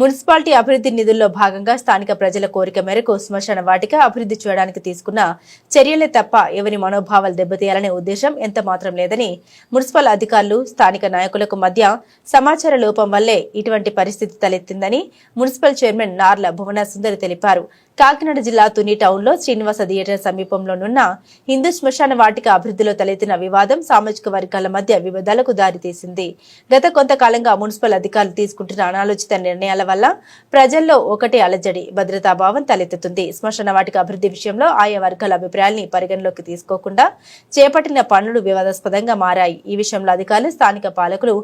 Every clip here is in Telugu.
మున్సిపాలిటీ అభివృద్ధి నిధుల్లో భాగంగా స్థానిక ప్రజల కోరిక మేరకు శ్మశాన వాటిక అభివృద్ధి చేయడానికి తీసుకున్న చర్యలే తప్ప ఎవరి మనోభావాలు దెబ్బతీయాలనే ఉద్దేశం ఎంత మాత్రం లేదని మున్సిపల్ అధికారులు స్థానిక నాయకులకు మధ్య సమాచార లోపం వల్లే ఇటువంటి పరిస్థితి తలెత్తిందని మున్సిపల్ చైర్మన్ నార్ల భువన సుందరి తెలిపారు. కాకినాడ జిల్లా తుని టౌన్లో శ్రీనివాస థియేటర్ సమీపంలోనున్న హిందూ శ్మశాన వాటిక అభివృద్ధిలో తలెత్తిన వివాదం సామాజిక వర్గాల మధ్య వివాదాలకు దారితీసింది. గత కొంతకాలంగా మున్సిపల్ అధికారులు తీసుకుంటున్న అనాలోచిత నిర్ణయాల వల్ల ప్రజల్లో ఒకటి అలజడి భద్రతాభావం తలెత్తుతుంది. శ్మశాన వాటిక అభివృద్ధి విషయంలో ఆయా వర్గాల అభిప్రాయాల్ని పరిగణలోకి తీసుకోకుండా చేపట్టిన పనులు వివాదాస్పదంగా మారాయి. ఈ విషయంలో అధికారులు స్థానిక పాలకులు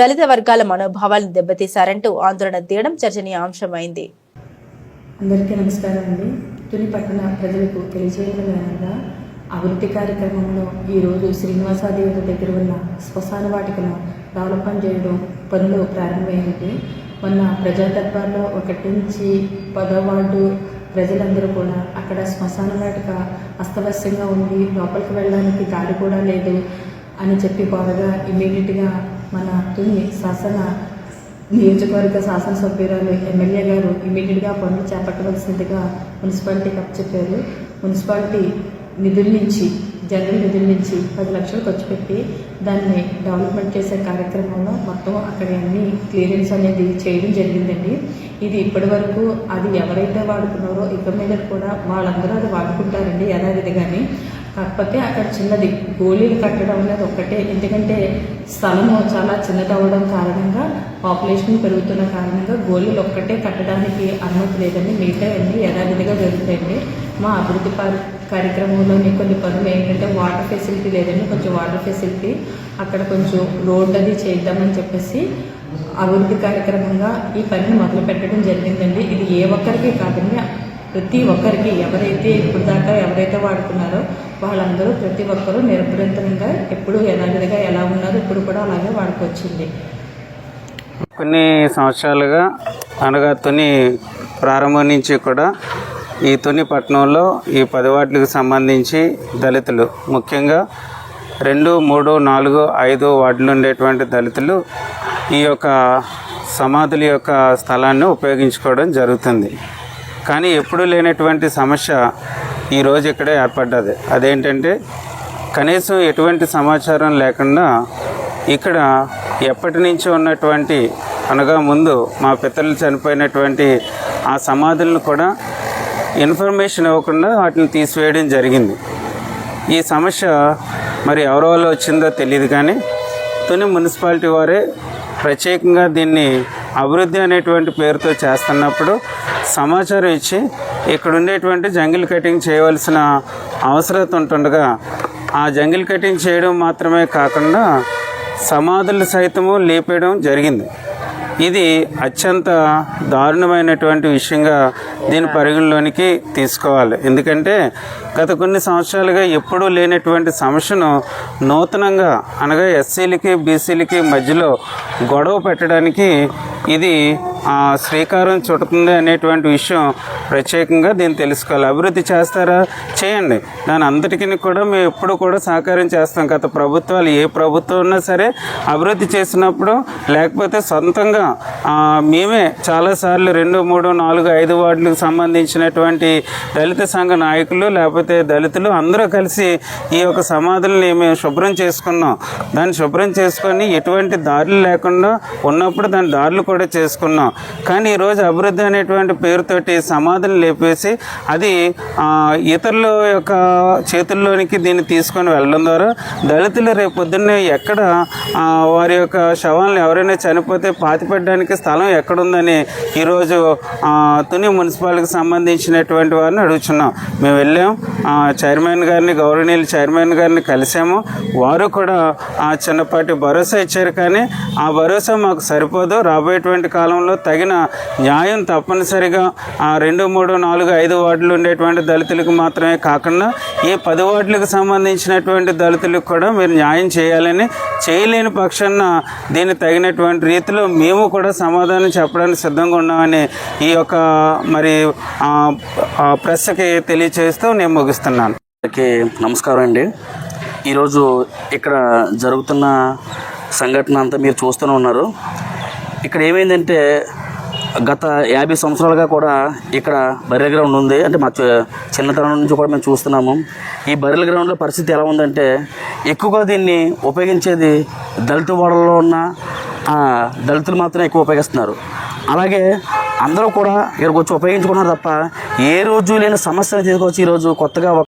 దళిత వర్గాల మనోభావాలను దెబ్బతీశారంటూ ఆందోళన తీయడం చర్చనీయాంశమైంది. అందరికీ నమస్కారం అండి. తుని పట్టణ ప్రజలకు తెలియజేయడం అభివృద్ధి కార్యక్రమంలో ఈరోజు శ్రీనివాసాదేవి దగ్గర ఉన్న శ్మశాన వాటికను డెవలప్మెంట్ చేయడం పనులు ప్రారంభమైంది. మొన్న ప్రజా దర్బార్లో ఒకటి నుంచి పదో వార్డు ప్రజలందరూ కూడా అక్కడ శ్మశాన వాటిక అస్తవ్యస్తంగా ఉంది లోపలికి వెళ్ళడానికి దారి కూడా లేదు అని చెప్పి బాధగా ఇమీడియట్గా మన తుని శాసన నియోజకవర్గ శాసనసభ్యురాలు ఎమ్మెల్యే గారు ఇమీడియట్గా పనులు చేపట్టవలసిందిగా మున్సిపాలిటీకి అప్పచెప్పారు మున్సిపాలిటీ నిధుల నుంచి జనరల్ నిధుల నుంచి పది లక్షలు ఖర్చు పెట్టి దాన్ని డెవలప్మెంట్ చేసే కార్యక్రమంలో మొత్తం అక్కడ అన్ని క్లియరెన్స్ అనేది చేయడం జరిగిందండి. ఇది ఇప్పటి వరకు అది ఎవరైతే వాడుకున్నారో ఇక మీద కూడా వాళ్ళందరూ అది వాడుకుంటారండి యథావిధిగాని. కాకపోతే అక్కడ చిన్నది గోళీలు కట్టడం అనేది ఒక్కటే. ఎందుకంటే స్థలము చాలా చిన్నదవడం కారణంగా పాపులేషన్ పెరుగుతున్న కారణంగా గోళీలు ఒక్కటే కట్టడానికి అనుమతి లేదండి. మిగతా అన్ని యథావిధిగా జరుగుతాయండి. మా అభివృద్ధి కార్యక్రమంలోని కొన్ని పనులు ఏంటంటే వాటర్ ఫెసిలిటీ లేదండి. కొంచెం వాటర్ ఫెసిలిటీ అక్కడ కొంచెం రోడ్ అది చేద్దామని చెప్పేసి అభివృద్ధి కార్యక్రమంగా ఈ పనిని మొదలు పెట్టడం జరిగిందండి. ఇది ఏ ఒక్కరికి కాదండి. ప్రతి ఒక్కరికి ఎవరైతే ఇప్పుడు దాకా ఎవరైతే వాడుతున్నారో వాళ్ళందరూ ప్రతి ఒక్కరూ నిరభ్యంతరంగా ఎప్పుడు యథావిధిగా ఎలా ఉన్నారో ఇప్పుడు కూడా అలాగే వాడుకొచ్చింది కొన్ని సంవత్సరాలుగా అనగా తుని ప్రారంభం నుంచి కూడా ఈ తుని పట్టణంలో ఈ పదివాట్లకు సంబంధించి దళితులు ముఖ్యంగా రెండు మూడు నాలుగు ఐదు వార్డులు ఉండేటువంటి దళితులు ఈ యొక్క సమాధుల యొక్క స్థలాన్ని ఉపయోగించుకోవడం జరుగుతుంది. కానీ ఎప్పుడూ లేనటువంటి సమస్య ఈరోజు ఇక్కడే ఏర్పడ్డది. అదేంటంటే కనీసం ఎటువంటి సమాచారం లేకుండా ఇక్కడ ఎప్పటి నుంచి ఉన్నటువంటి అనగా ముందు మా పితరులు చనిపోయినటువంటి ఆ సమాధులను కూడా ఇన్ఫర్మేషన్ ఇవ్వకుండా వాటిని తీసివేయడం జరిగింది. ఈ సమస్య మరి ఎవరి వల్ల వచ్చిందో తెలియదు కానీ తుని మున్సిపాలిటీ వారే ప్రత్యేకంగా దీన్ని అభివృద్ధి అనేటువంటి పేరుతో చేస్తున్నప్పుడు సమాచారం ఇచ్చి ఇక్కడ ఉండేటువంటి జంగిల్ కటింగ్ చేయవలసిన అవసరత ఉంటుండగా ఆ జంగిల్ కటింగ్ చేయడం మాత్రమే కాకుండా సమాధులు సైతము లేపేయడం జరిగింది. ఇది అత్యంత దారుణమైనటువంటి విషయంగా దీని పరిగణలోనికి తీసుకోవాలి. ఎందుకంటే గత కొన్ని సంవత్సరాలుగా ఎప్పుడూ లేనటువంటి సమస్యను నూతనంగా అనగా ఎస్సీలకి బీసీలకి మధ్యలో గొడవ పెట్టడానికి ఇది శ్రీకారం చుడుతుంది అనేటువంటి విషయం ప్రత్యేకంగా దీన్ని తెలుసుకోవాలి. అభివృద్ధి చేస్తారా? చేయండి. దాని అందరికీ కూడా మేము ఎప్పుడు కూడా సహకారం చేస్తాం. గత ప్రభుత్వాలు ఏ ప్రభుత్వం ఉన్నా సరే అభివృద్ధి చేసినప్పుడు లేకపోతే సొంతంగా మేమే చాలాసార్లు రెండు మూడు నాలుగు ఐదు వార్డులకు సంబంధించినటువంటి దళిత సంఘ నాయకులు లేకపోతే దళితులు అందరూ కలిసి ఈ యొక్క సమాధుల్ని మేము శుభ్రం చేసుకున్నాం. దాన్ని శుభ్రం చేసుకొని ఎటువంటి దారులు లేకుండా ఉన్నప్పుడు దాని దారులు కూడా చేసుకున్నాం. కానీ ఈరోజు అభివృద్ధి అనేటువంటి పేరుతోటి సమాధులు లేపేసి అది ఇతరుల యొక్క చేతుల్లోనికి దీన్ని తీసుకొని వెళ్ళడం ద్వారా దళితులు రేపు పొద్దున్నే ఎక్కడ వారి యొక్క శవాలను ఎవరైనా చనిపోతే పాతిపెట్టడానికి స్థలం ఎక్కడుందని ఈరోజు తుని మున్సిపాలిటీకి సంబంధించినటువంటి వారిని అడుగుతున్నాం మేము వెళ్ళాం. ఆ, చైర్మన్ గారిని గౌరవనీయులు చైర్మన్ గారిని కలిసాము. వారు కూడా ఆ చిన్నపాటి భరోసా ఇచ్చారు కానీ ఆ భరోసా మాకు సరిపోదు. రాబోయేటువంటి కాలంలో తగిన న్యాయం తప్పనిసరిగా ఆ రెండు మూడు నాలుగు ఐదు వార్డులు ఉండేటువంటి దళితులకు మాత్రమే కాకుండా ఈ పది వార్డులకు సంబంధించినటువంటి దళితులకు కూడా మీరు న్యాయం చేయాలని చేయలేని పక్షాన దీన్ని తగినటువంటి రీతిలో మేము కూడా సమాధానం చెప్పడానికి సిద్ధంగా ఉన్నామని ఈ యొక్క మరి ఆ, ప్రెస్కి తెలియచేస్తూ నేను ముగిస్తున్నాను. నమస్కారం అండి. ఈరోజు ఇక్కడ జరుగుతున్న సంఘటన అంతా మీరు చూస్తూనే ఉన్నారు. ఇక్కడ ఏమైందంటే గత యాభై సంవత్సరాలుగా కూడా ఇక్కడ బర్రెల గ్రౌండ్ ఉంది. అంటే మా చిన్నతనం నుంచి కూడా మేము చూస్తున్నాము. ఈ బర్రెల గ్రౌండ్లో పరిస్థితి ఎలా ఉందంటే ఎక్కువగా దీన్ని ఉపయోగించేది దళిత వాడల్లో ఉన్న ఆ, దళితులు మాత్రమే ఎక్కువ ఉపయోగిస్తున్నారు. అలాగే అందరూ కూడా ఇక్కడికి వచ్చి ఉపయోగించుకున్నారు తప్ప ఏ రోజు లేని సమస్యను తీసుకొచ్చి ఈరోజు కొత్తగా